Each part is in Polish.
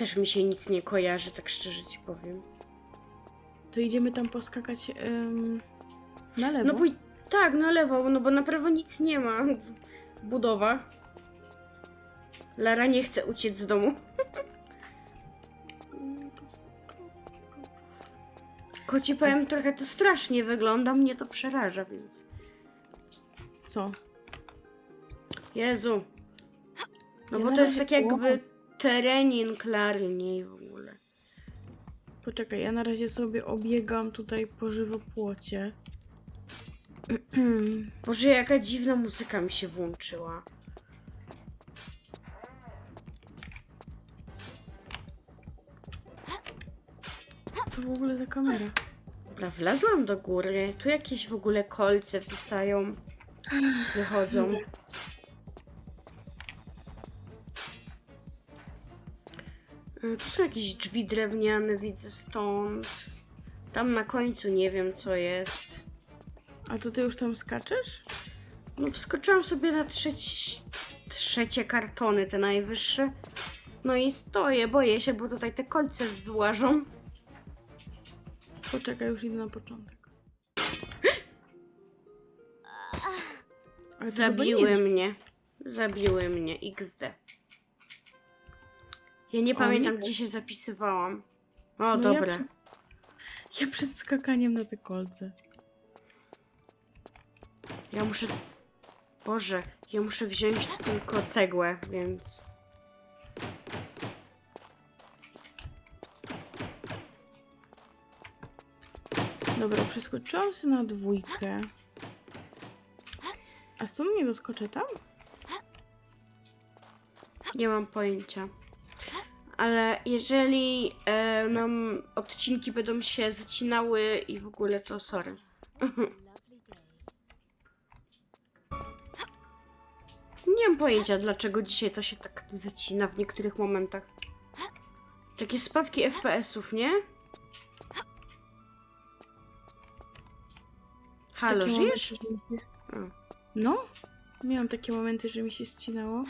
Też mi się nic nie kojarzy, tak szczerze ci powiem. To idziemy tam poskakać em, na lewo. No pój... Tak, na lewo, no bo na prawo nic nie ma. Budowa. Lara nie chce uciec z domu. Koci powiem, trochę to strasznie wygląda, mnie to przeraża, więc... Co? Jezu. No Ja bo na to jest razie tak jakby Klary, nie i w ogóle. Poczekaj, ja na razie sobie obiegam tutaj po żywopłocie. Boże, jaka dziwna muzyka mi się włączyła. Co w ogóle za kamera? Dobra, wlazłam do góry. Tu jakieś w ogóle kolce wystają. Wychodzą. Tu są jakieś drzwi drewniane, widzę stąd. Tam na końcu nie wiem co jest. A to ty już tam skaczesz? No wskoczyłam sobie na trzeci, trzecie kartony, te najwyższe. No i stoję, boję się, bo tutaj te kolce wyłażą. Poczekaj, już idę na początek. Zabiły mnie. Zabiły mnie. XD. Ja nie pamiętam, gdzie się zapisywałam. O, No dobra. Ja, przy... ja przed skakaniem na te kolce. Ja muszę. Boże, ja muszę wziąć tylko cegłę, więc. Dobra, przeskoczyłam sobie na dwójkę. A stąd nie doskoczę tam? Nie mam pojęcia. Ale jeżeli e, nam odcinki będą się zacinały i w ogóle, to sorry. Nie mam pojęcia, dlaczego dzisiaj to się tak zacina w niektórych momentach. Takie spadki FPS-ów, nie? Halo, Takie żyjesz? momenty, że mi się-. No, miałam takie momenty, że mi się ścinało.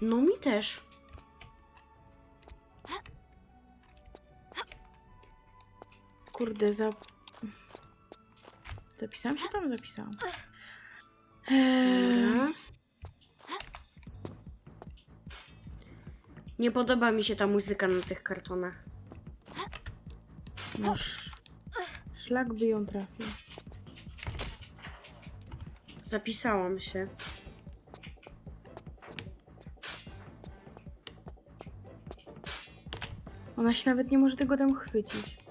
No mi też. Kurde, za... Zapisałam się tam? Zapisałam. Eee. Nie podoba mi się ta muzyka na tych kartonach. no sz... Szlak by ją trafił. Zapisałam się. Ona się nawet nie może tego tam chwycić.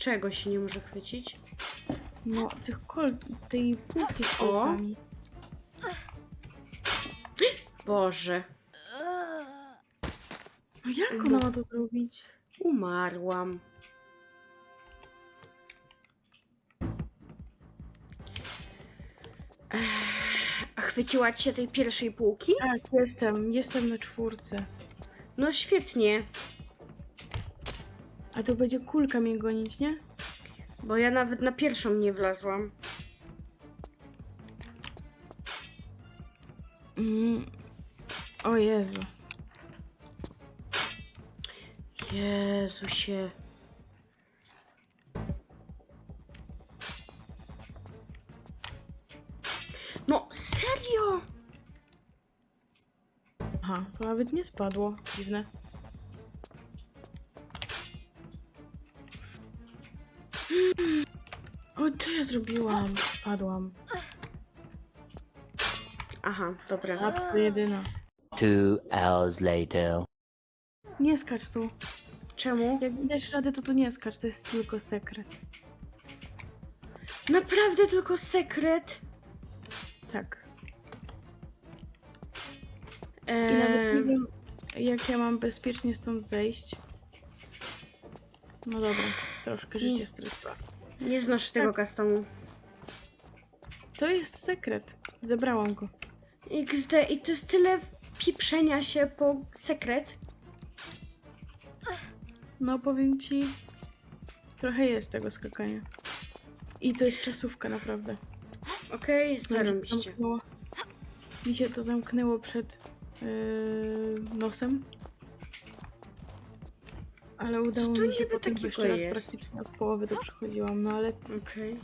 Czego się nie może chwycić? No, tych kol... tej półki z O. kolcami. Boże, No jak ona ma to zrobić? umarłam. Ech, A chwyciła ci się tej pierwszej półki? Tak, jestem. Jestem na czwórce. No świetnie, A to będzie kulka mnie gonić, nie? bo ja nawet na pierwszą nie wlazłam. Mm. O Jezu. Jezusie. No serio? Aha, to nawet nie spadło. Dziwne. Co ja zrobiłam? Spadłam. Aha, dobra. A to jedyna. Two hours later. Nie skacz tu. Czemu? Jak dasz radę, to tu nie skacz. To jest tylko sekret. Naprawdę tylko sekret? Tak. I nawet nie Eee, wiem, jak ja mam bezpiecznie stąd zejść. No dobra, troszkę życie stresuje. Nie znoszę tego customu. To jest sekret. Zebrałam go. XD i to jest tyle pieprzenia się po sekret. No powiem ci, trochę jest tego skakania. I to jest czasówka naprawdę. Okej, się zarobiście. Mi się to zamknęło przed yy, nosem. Ale udało tu mi się niby potem, bo jeszcze raz jest? praktycznie od połowy to przechodziłam, no ale Okej.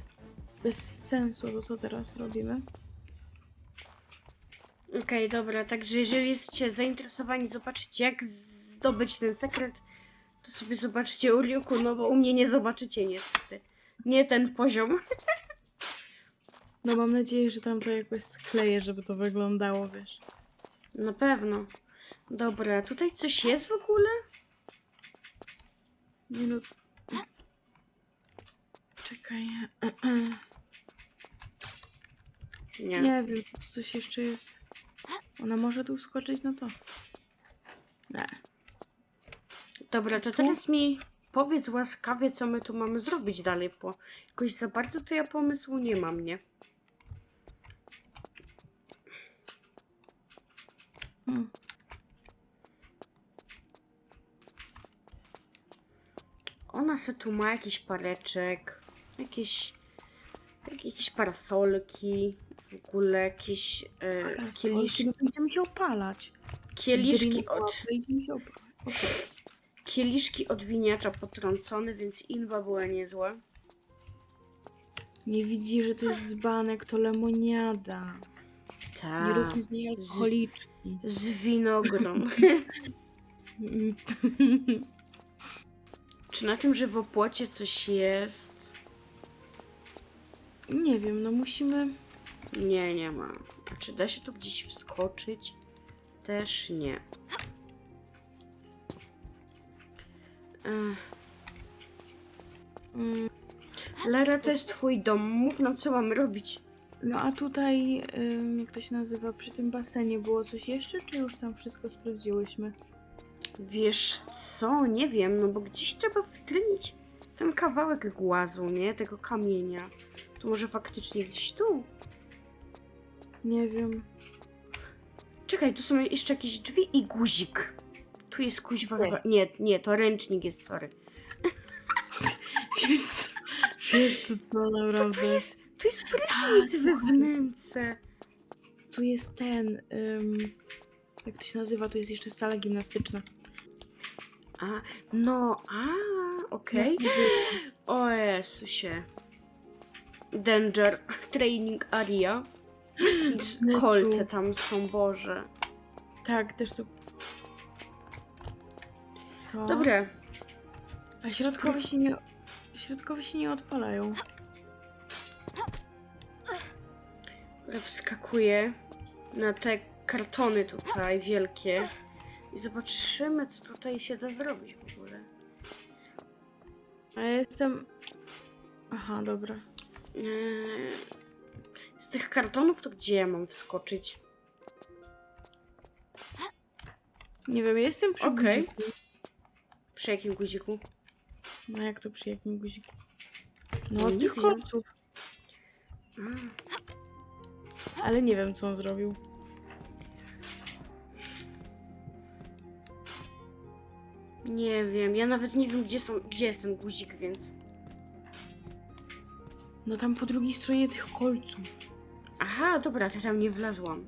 bez sensu, to co teraz robimy? Okej, dobra, także jeżeli jesteście zainteresowani zobaczyć jak zdobyć ten sekret, to sobie zobaczcie u Liuku, no bo u mnie nie zobaczycie niestety. Nie ten poziom. No mam nadzieję, że tam to jakoś skleję, żeby to wyglądało, wiesz. Na pewno. Dobra, tutaj coś jest w ogóle? No... Czekaj. Nie. Nie wiem, czy coś jeszcze jest. Ona może tu skoczyć, no to... Nie. Dobra, to Tu? teraz mi powiedz łaskawie, co my tu mamy zrobić dalej, bo jakoś za bardzo to ja pomysłu nie mam, nie? Hmm. Ona se tu ma jakiś pareczek, jakieś, jak- jakieś parasolki, w ogóle jakieś e, Kielisz... kielisz, to idziemy się opalać. kieliszki od, się opalać. kieliszki od winiacza potrącone, więc inwa była niezła. Nie widzi, że to jest dzbanek, to lemoniada. Nie Tak, róbmy z niej alkoholiczki. z winogron. Czy na tym żywopłocie coś jest? Nie wiem, no musimy... Nie, nie ma. A czy da się tu gdzieś wskoczyć? Też nie. Ech. Mm, Lara, to jest twój dom. Mów nam, co mamy robić. No a tutaj, ym, jak to się nazywa, przy tym basenie było coś jeszcze, czy już tam wszystko sprawdziłyśmy? Wiesz co? Nie wiem, no bo gdzieś trzeba wtrynić ten kawałek głazu, nie? Tego kamienia. To może faktycznie gdzieś tu? Nie wiem. Czekaj, tu są jeszcze jakieś drzwi i guzik. Tu jest kuźwa Nie. chyba... Nie, nie, to ręcznik jest, sorry. Wiesz co? Wiesz to co, Tu naprawdę. jest, tu jest prysznic we wnęce. Tu jest ten, ym, jak to się nazywa, tu jest jeszcze sala gimnastyczna. A, no, a, okej. O Jezusie. Danger Training Area. Kolce tam są, Boże. Tak, też tu. To... Dobra. A środkowe się nie... Środkowe się nie odpalają. Wskakuję na te kartony tutaj wielkie i zobaczymy, co tutaj się da zrobić w ogóle. A ja jestem... Aha, dobra. Eee, z tych kartonów to gdzie ja mam wskoczyć? Nie wiem, ja jestem przy Okej. guziku. Przy jakim guziku? No jak to przy jakim guziku? No No od tych. A, Ale nie wiem, co on zrobił. Nie wiem, ja nawet nie wiem, gdzie, są, gdzie jest ten guzik, więc... No tam po drugiej stronie tych kolców. Aha, dobra, to tam nie wlazłam.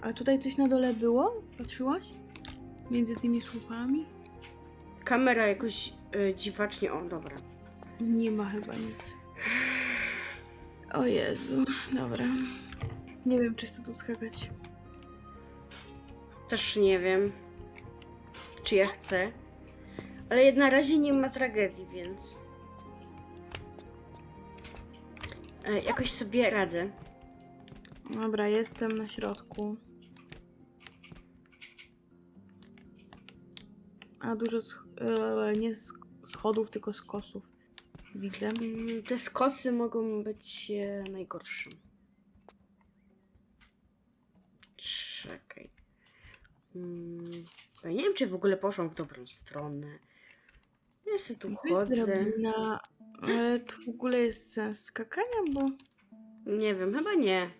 A tutaj coś na dole było? Patrzyłaś? Między tymi słupami? Kamera jakoś y, dziwacznie... O, dobra. Nie ma chyba nic. O Jezu, dobra. Nie wiem, czy chcę tu skakać. Też nie wiem, czy ja chcę. Ale na razie nie ma tragedii, więc... E, jakoś sobie radzę. Dobra, jestem na środku. A dużo sch- e, nie z schodów, tylko skosów. Widzę. Mm, Te skosy mogą być e, najgorsze. Czekaj. Mm, ja nie wiem, czy w ogóle poszłam w dobrą stronę. Ja sobie tu chodzę. drabina, ale tu w ogóle jest sens skakania, bo Nie wiem, chyba nie.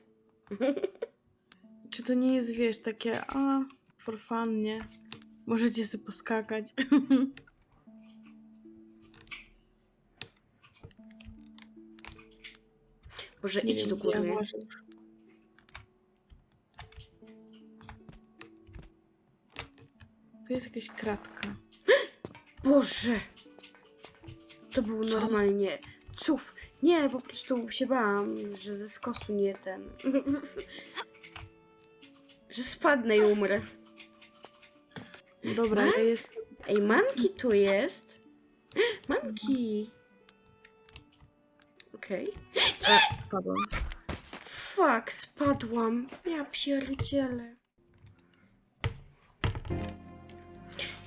czy to nie jest, wiesz, takie a, for fun, nie? Możecie sobie poskakać. Może Nie idź wiem, do gdzie ja góry. może- Tu jest jakaś kratka. Boże! To był Co? normalnie cuf. Nie, po prostu się bałam, że ze skosu nie ten. że spadnę i umrę. Dobra, ja jest. Ej, manki tu jest. Manki. Okej. Padłam. Fuck, spadłam. Ja pierdzielę.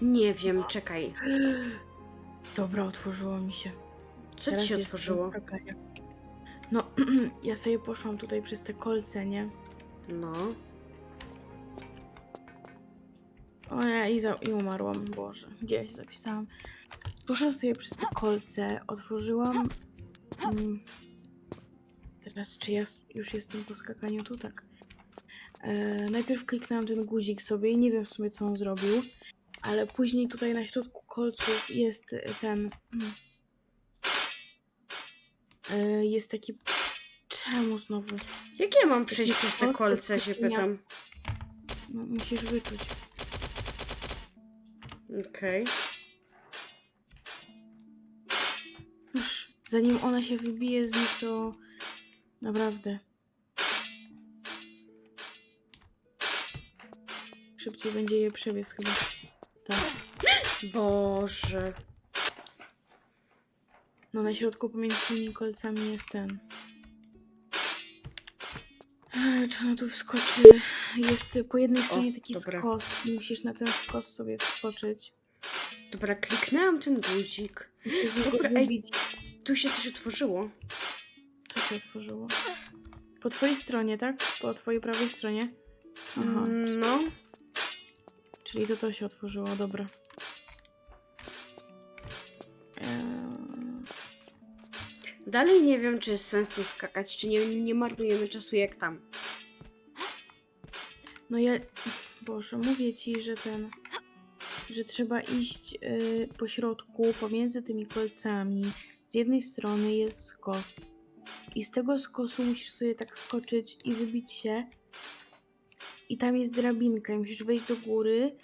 Nie wiem, czekaj. Dobra, otworzyło mi się. Co Teraz ci się jest otworzyło? No, ja sobie poszłam tutaj przez te kolce, nie? No. O nie, i, za, i umarłam. Boże, gdzie ja się zapisałam? Poszłam sobie przez te kolce, otworzyłam. Mm, teraz, czy ja s- już jestem po skakaniu tu? Tak. E, najpierw kliknęłam ten guzik sobie i nie wiem w sumie, co on zrobił, ale później tutaj na środku kolców jest e, ten. mm, E, jest taki. Czemu znowu? Jak ja mam przejść przez te kolce, się pytam. No, musisz wyczuć. Okej. Już zanim ona się wybije z nich, to naprawdę. Szybciej będzie je przebiec chyba. Tak. Boże. No na środku pomiędzy tymi kolcami jest ten. Czy ona tu wskoczy? Jest po jednej stronie taki dobra. skos. Musisz na ten skos sobie wskoczyć. Dobra, kliknęłam ten guzik. Dobra, ej. Tu się coś otworzyło. Co się otworzyło? Po twojej stronie, tak? Po twojej prawej stronie? Aha. No. Czyli to to się otworzyło, dobra. Dalej nie wiem, czy jest sens tu skakać, czy nie, nie marnujemy czasu jak tam. No ja... Boże, mówię ci, że ten... Że trzeba iść y, po środku, pomiędzy tymi kolcami. Z jednej strony jest skos. I z tego skosu musisz sobie tak skoczyć i wybić się. I tam jest drabinka i musisz wejść do góry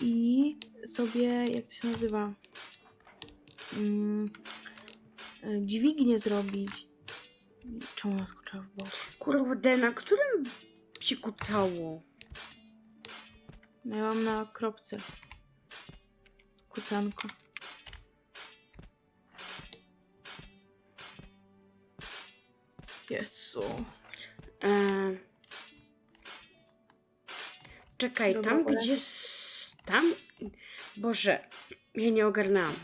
i sobie, jak to się nazywa? Mm, y, dźwignię zrobić. Czemu ona skoczyła w bok? Kurde, na którym się kucało? Miałam na kropce. Kucanko. Jezu. Eee... Czekaj, tam gdzie... s- Tam... Boże, ja nie ogarnęłam.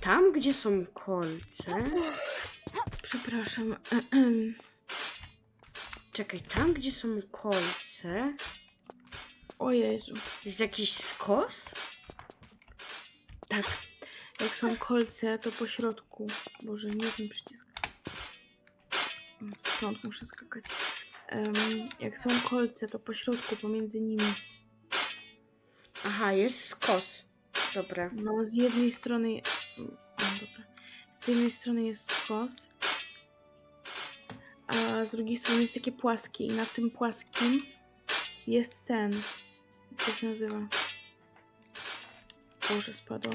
Tam, gdzie są kolce... Przepraszam. Czekaj, tam, gdzie są kolce... O Jezu. Jest jakiś skos? Tak. Jak są kolce, to po środku. Boże, nie wiem przycisk. Stąd muszę skakać. Jak są kolce, to po środku, pomiędzy nimi. Aha, jest skos. Dobra. No, z jednej strony. O, dobra. Z jednej strony jest skos, a z drugiej strony jest takie płaskie, i na tym płaskim jest ten. To się nazywa? Boże, spadłam.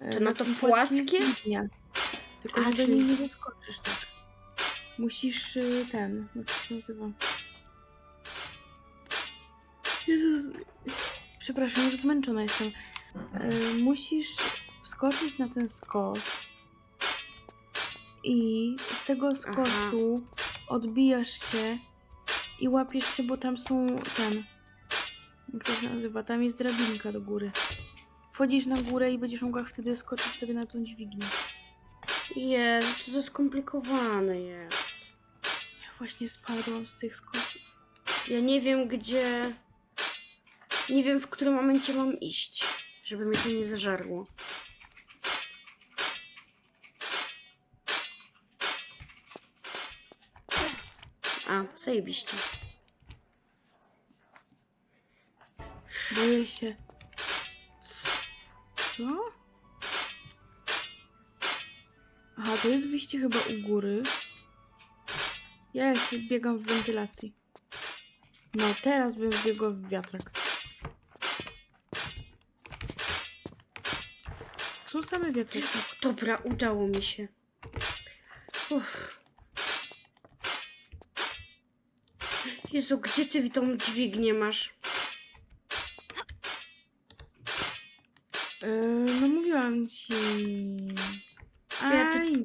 E, To na to tym płaskim jest płaskie? dźwignia. Tylko, A, że czyli- nie doskoczysz tak. Musisz y, ten. Jak to się nazywa? Jezus. Przepraszam, już zmęczona jestem. E, musisz wskoczyć na ten skos i z tego skosu odbijasz się i łapiesz się, bo tam są ten. Jak to się nazywa? Tam jest drabinka do góry. Wchodzisz na górę i będziesz mogła wtedy skoczyć sobie na tą dźwignię. Jezu, to za skomplikowane jest. Właśnie spadłam z tych skosów. Ja nie wiem, gdzie... Nie wiem, w którym momencie mam iść, żeby mnie to nie zażarło. A, zajebiście. Boję się. Co? Aha, to jest wyjście chyba u góry. Ja jeszcze biegam w wentylacji. No teraz bym biegła w wiatrak. Tu same wiatraki. Dobra, udało mi się. Uff. Jezu, gdzie ty tą dźwignię masz? Yy, no mówiłam ci. Aj, ja ty...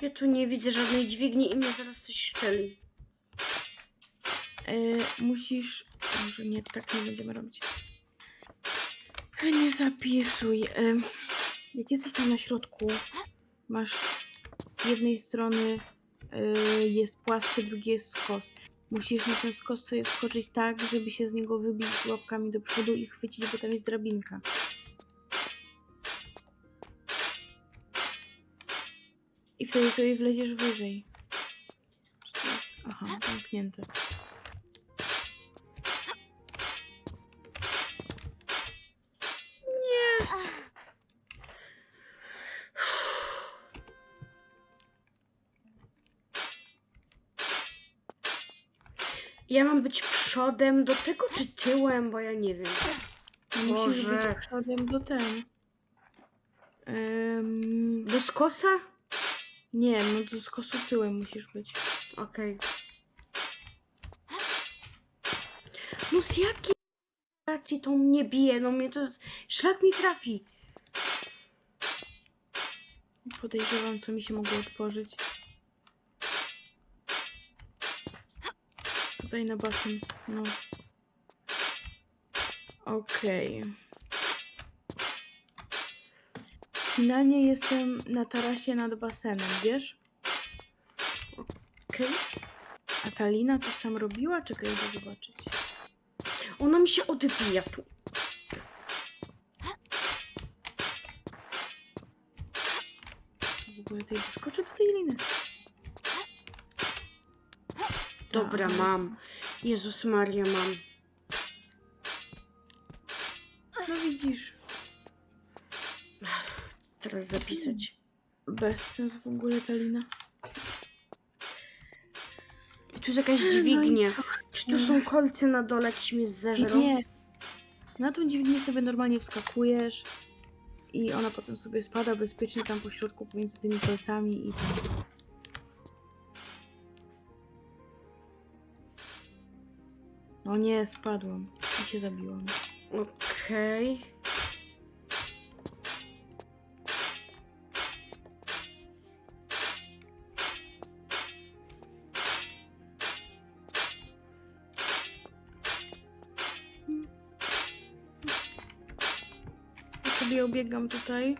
Ja tu nie widzę żadnej dźwigni i mnie zaraz coś szczeli. Yy, musisz... Może nie, tak nie będziemy robić. Nie zapisuj. Yy, jak jesteś tam na środku, masz z jednej strony yy, jest płaskie, drugie jest skos. Musisz na ten skos sobie wskoczyć tak, żeby się z niego wybić łapkami do przodu i chwycić, bo tam jest drabinka. I wtedy sobie wleziesz wyżej. Aha, zamknięte. Ja mam być przodem do tego czy tyłem, bo ja nie wiem. Musisz być przodem do ten. Em, Do skosa? Nie, no do skosu tyłem musisz być. Okej. No z jakiej racji to mnie bije? No mnie to... Szlak mi trafi. Podejrzewam, co mi się mogło otworzyć. Tutaj na basen, no. Okej. Finalnie jestem na tarasie nad basenem, wiesz? Okej. A ta Lina coś tam robiła? Czekaj, idę zobaczyć. Ona mi się odbija tu. W ogóle tutaj doskoczę do tej Liny. Dobra, mam. Jezus Maria, mam. No widzisz. Teraz zapisać. Bez sens w ogóle ta Lina. I tu jest jakaś dźwignia. Czy tu są kolce na dole, jakieś mnie zeżrą? Nie. Na tą dźwignię sobie normalnie wskakujesz i ona potem sobie spada bezpiecznie tam po środku pomiędzy tymi kolcami i No nie, spadłam i się zabiłam. Okej. Ja sobie obiegam tutaj.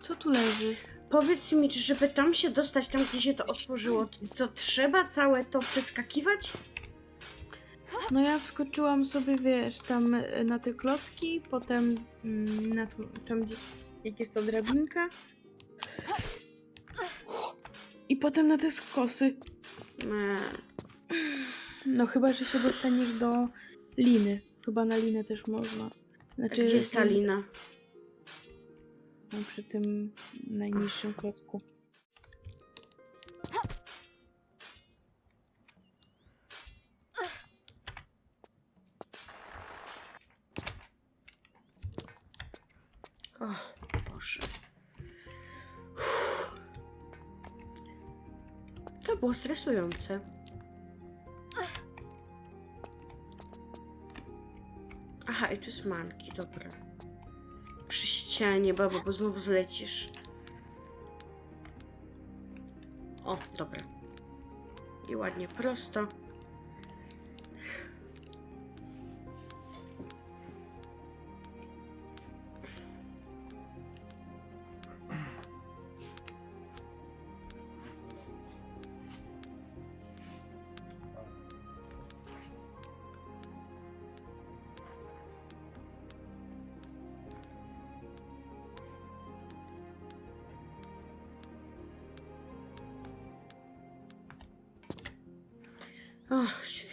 Co tu leży? Powiedz mi, czy żeby tam się dostać, tam gdzie się to otworzyło, to, trzeba całe to przeskakiwać? No ja wskoczyłam sobie, wiesz, tam e, na te klocki, potem mm, na tam gdzieś, jak jest to drabinka. I potem na te skosy. Nie. No chyba, że się dostaniesz do liny. Chyba na linę też można. Znaczy, Gdzie jest ta lina? No, przy tym najniższym klocku. O, Boże. To było stresujące. Aha, i tu jest manki, dobra. Ścianie, babo, bo znowu zlecisz. O, dobra. I ładnie prosto.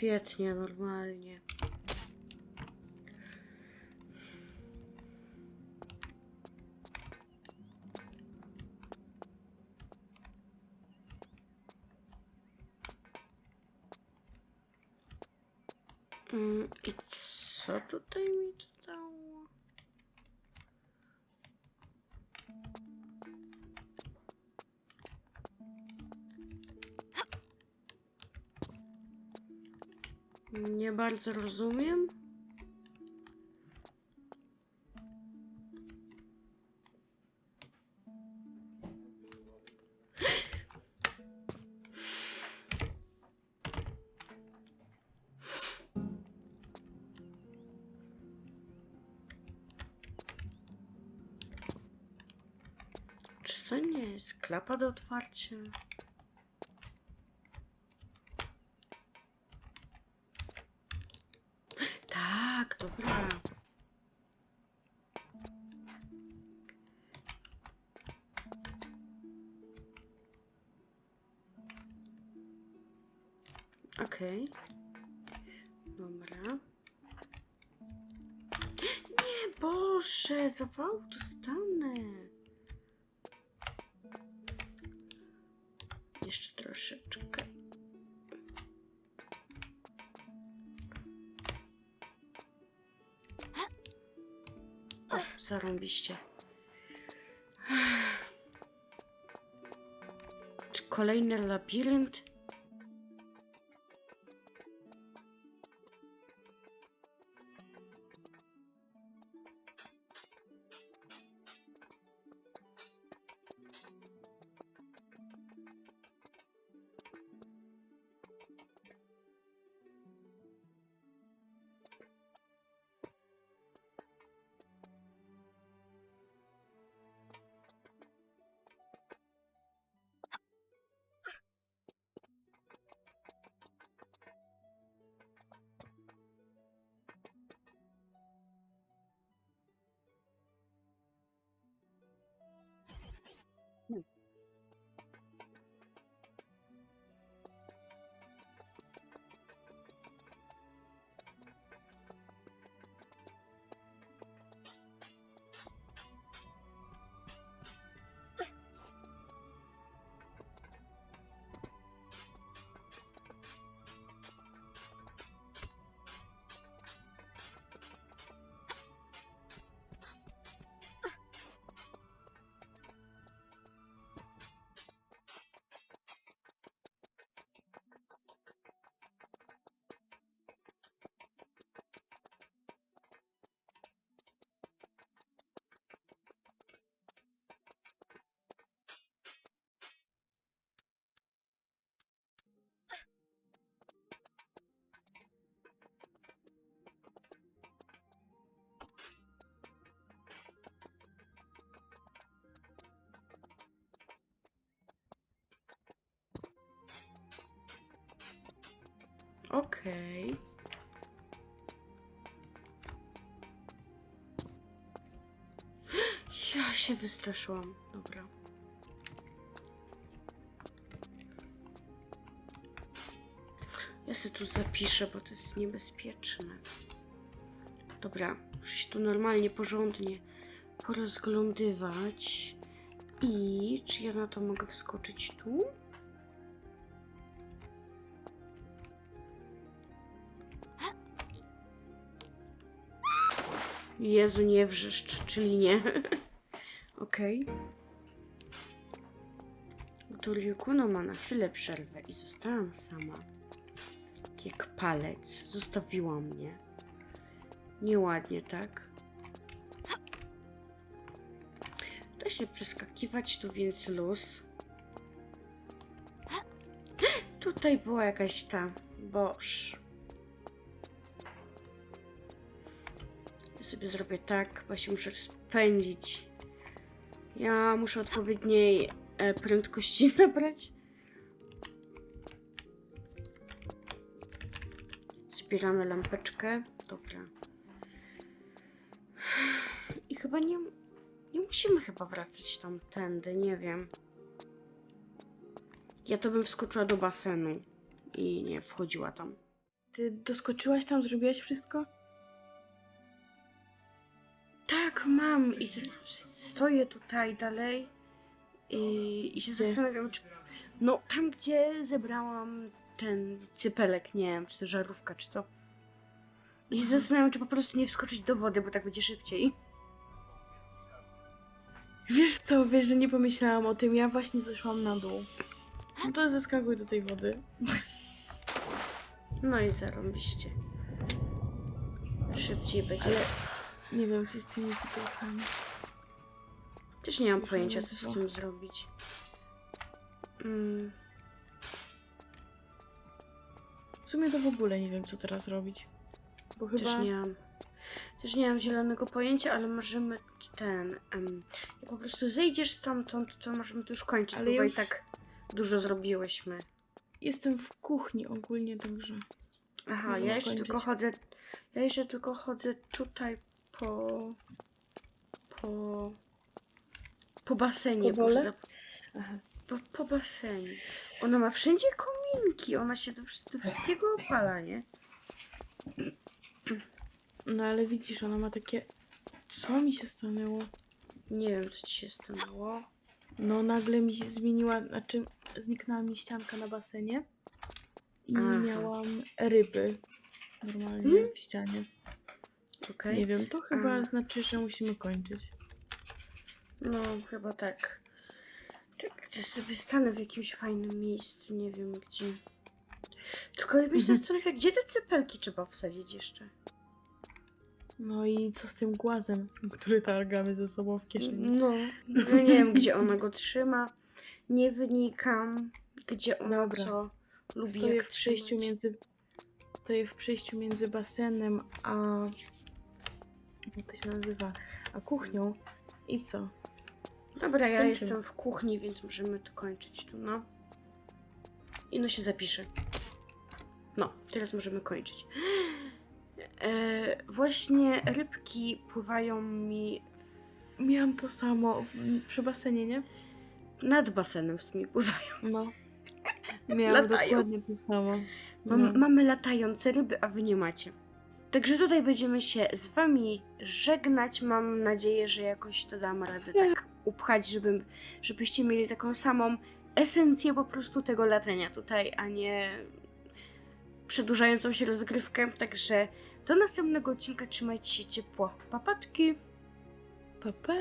Świetnie, normalnie. Mm, I co tutaj mi to Nie bardzo rozumiem. Czy to nie jest klapa do otwarcia? Tak, dobra. Okej. Dobra. Nie, Boże, zawał dostanę. Zarąbiście. Czy kolejny labirynt? Okej. Ja się wystraszyłam. Dobra. Ja sobie tu zapiszę, bo to jest niebezpieczne. Dobra, muszę się tu normalnie, porządnie porozglądywać. I czy ja na to mogę wskoczyć tu? Jezu, nie wrzeszcz, czyli nie. Okej. Okay. Ryukuno ma na chwilę przerwę i zostałam sama. Jak palec. Zostawiła mnie. Nieładnie, tak? Da się przeskakiwać tu, więc luz. Tutaj była jakaś ta... Boż. Sobie zrobię tak, bo się muszę spędzić. Ja muszę odpowiedniej e, prędkości nabrać. Zbieramy lampeczkę. Dobra. I chyba nie, nie musimy chyba wracać tamtędy, nie wiem. Ja to bym wskoczyła do basenu i nie wchodziła tam. Ty doskoczyłaś tam, zrobiłaś wszystko? Tak, mam. I stoję tutaj dalej i, i się zastanawiam, czy. No, tam gdzie zebrałam ten cypelek, nie wiem, czy to żarówka, czy co. I się zastanawiam, czy po prostu nie wskoczyć do wody, bo tak będzie szybciej. Wiesz co, wiesz, że nie pomyślałam o tym, ja właśnie zeszłam na dół. No to zeskakuj do tej wody. No i zarąbiście. Szybciej będzie. Ale nie wiem, co z tymi cypelkami. Też nie mam Już pojęcia, co z tym zrobić. Mm, W sumie to w ogóle nie wiem, co teraz robić. Bo chyba... Też nie mam. Też nie mam zielonego pojęcia, ale możemy ten. em, jak po prostu zejdziesz stamtąd, to możemy tu już kończyć, Ale bo ja i już- tak dużo zrobiłyśmy. Jestem w kuchni ogólnie, także... Aha, Możemy ja jeszcze kończyć. tylko chodzę. Ja jeszcze tylko chodzę tutaj po. po. po basenie. Po zap- Aha. Po, po basenie. Ona ma wszędzie kominki, ona się do, do wszystkiego opala, nie? No ale widzisz, ona ma takie... Co mi się stanęło? Nie wiem, co ci się stanęło. No nagle mi się zmieniła, znaczy zniknęła mi ścianka na basenie i Aha. miałam ryby normalnie Hmm? w ścianie. Okej. Nie wiem, to chyba A. znaczy, że musimy kończyć. No, chyba tak. Czekaj, to sobie stanę w jakimś fajnym miejscu, nie wiem gdzie. Tylko ja mnie Mhm. zastanawia, gdzie te cepelki trzeba wsadzić jeszcze? No i co z tym głazem, który targamy ze sobą w kieszeni? No, ja nie wiem, gdzie ona go trzyma. Nie wynikam, gdzie ona Dobra. co lubi Stoję jak w przejściu trzymać. między... Stoję w przejściu między basenem a... Jak to się nazywa? A kuchnią. I co? Dobra, ja Kończymy. jestem w kuchni, więc możemy to kończyć tu, no. I no się zapisze. No, teraz możemy kończyć. E, właśnie rybki pływają mi Miałam to samo w, przy basenie, nie? nad basenem w sumie pływają. No. Miałam Latają. dokładnie to samo. Mam, No. Mamy latające ryby, a wy nie macie. Także tutaj będziemy się z wami żegnać. Mam nadzieję, że jakoś to dam radę tak upchać, żeby, żebyście mieli taką samą esencję po prostu tego latania tutaj, a nie przedłużającą się rozgrywkę. Także do następnego odcinka trzymajcie się ciepło. Papatki! Pa, pa.